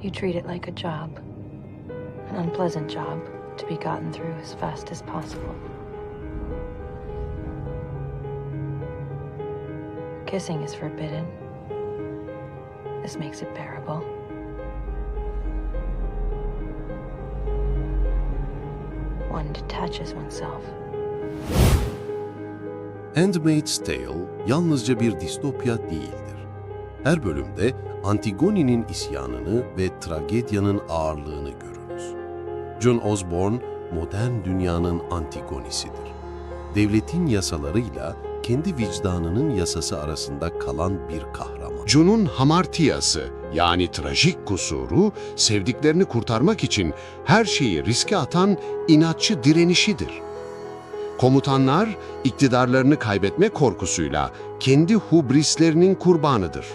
You treat it like a job, an unpleasant job to be gotten through as fast as possible. Kissing is forbidden. This makes it bearable. One detaches oneself. Handmaid's Tale yalnızca bir distopya değildir. Her bölümde Antigone'nin isyanını ve tragedyanın ağırlığını görürüz. John Osborne, modern dünyanın Antigonesidir. Devletin yasalarıyla kendi vicdanının yasası arasında kalan bir kahraman. Jun'un hamartiyası yani trajik kusuru sevdiklerini kurtarmak için her şeyi riske atan inatçı direnişidir. Komutanlar iktidarlarını kaybetme korkusuyla kendi hubrislerinin kurbanıdır.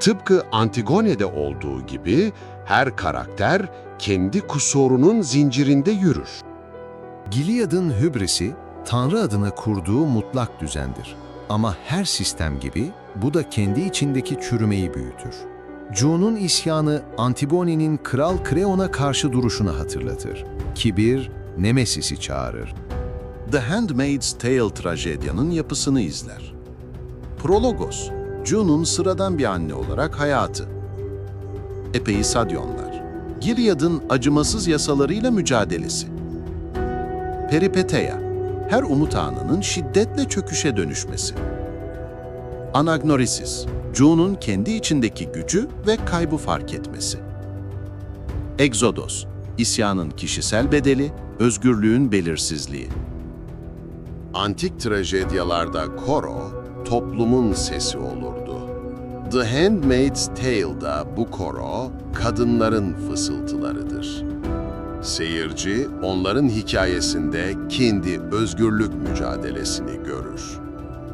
Tıpkı Antigone'de olduğu gibi her karakter kendi kusurunun zincirinde yürür. Gilead'ın hübrisi, Tanrı adına kurduğu mutlak düzendir. Ama her sistem gibi bu da kendi içindeki çürümeyi büyütür. June'un isyanı Antigone'nin Kral Kreon'a karşı duruşunu hatırlatır. Kibir, Nemesis'i çağırır. The Handmaid's Tale trajedyanın yapısını izler. Prologos, June'un sıradan bir anne olarak hayatı. Epeisadyonlar, Gilead'ın acımasız yasalarıyla mücadelesi. Peripeteia, her umut anının şiddetle çöküşe dönüşmesi. Anagnorisis, June'un kendi içindeki gücü ve kaybı fark etmesi. Exodus, isyanın kişisel bedeli, özgürlüğün belirsizliği. Antik trajedyalarda koro, toplumun sesi olurdu. The Handmaid's Tale'da bu koro, kadınların fısıltılarıdır. Seyirci, onların hikayesinde kendi özgürlük mücadelesini görür.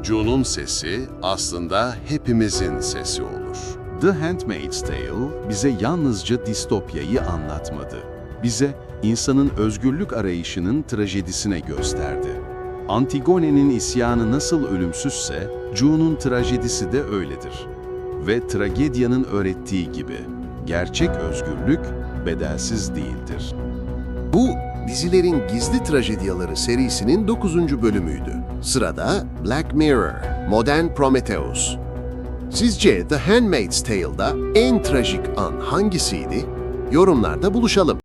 June'un sesi aslında hepimizin sesi olur. The Handmaid's Tale bize yalnızca distopyayı anlatmadı. Bize insanın özgürlük arayışının trajedisine gösterdi. Antigone'nin isyanı nasıl ölümsüzse, June'un trajedisi de öyledir. Ve tragedyanın öğrettiği gibi, gerçek özgürlük bedelsiz değildir. Bu, dizilerin Gizli Trajedyaları serisinin 9. bölümüydü. Sırada Black Mirror, Modern Prometheus. Sizce The Handmaid's Tale'da en trajik an hangisiydi? Yorumlarda buluşalım.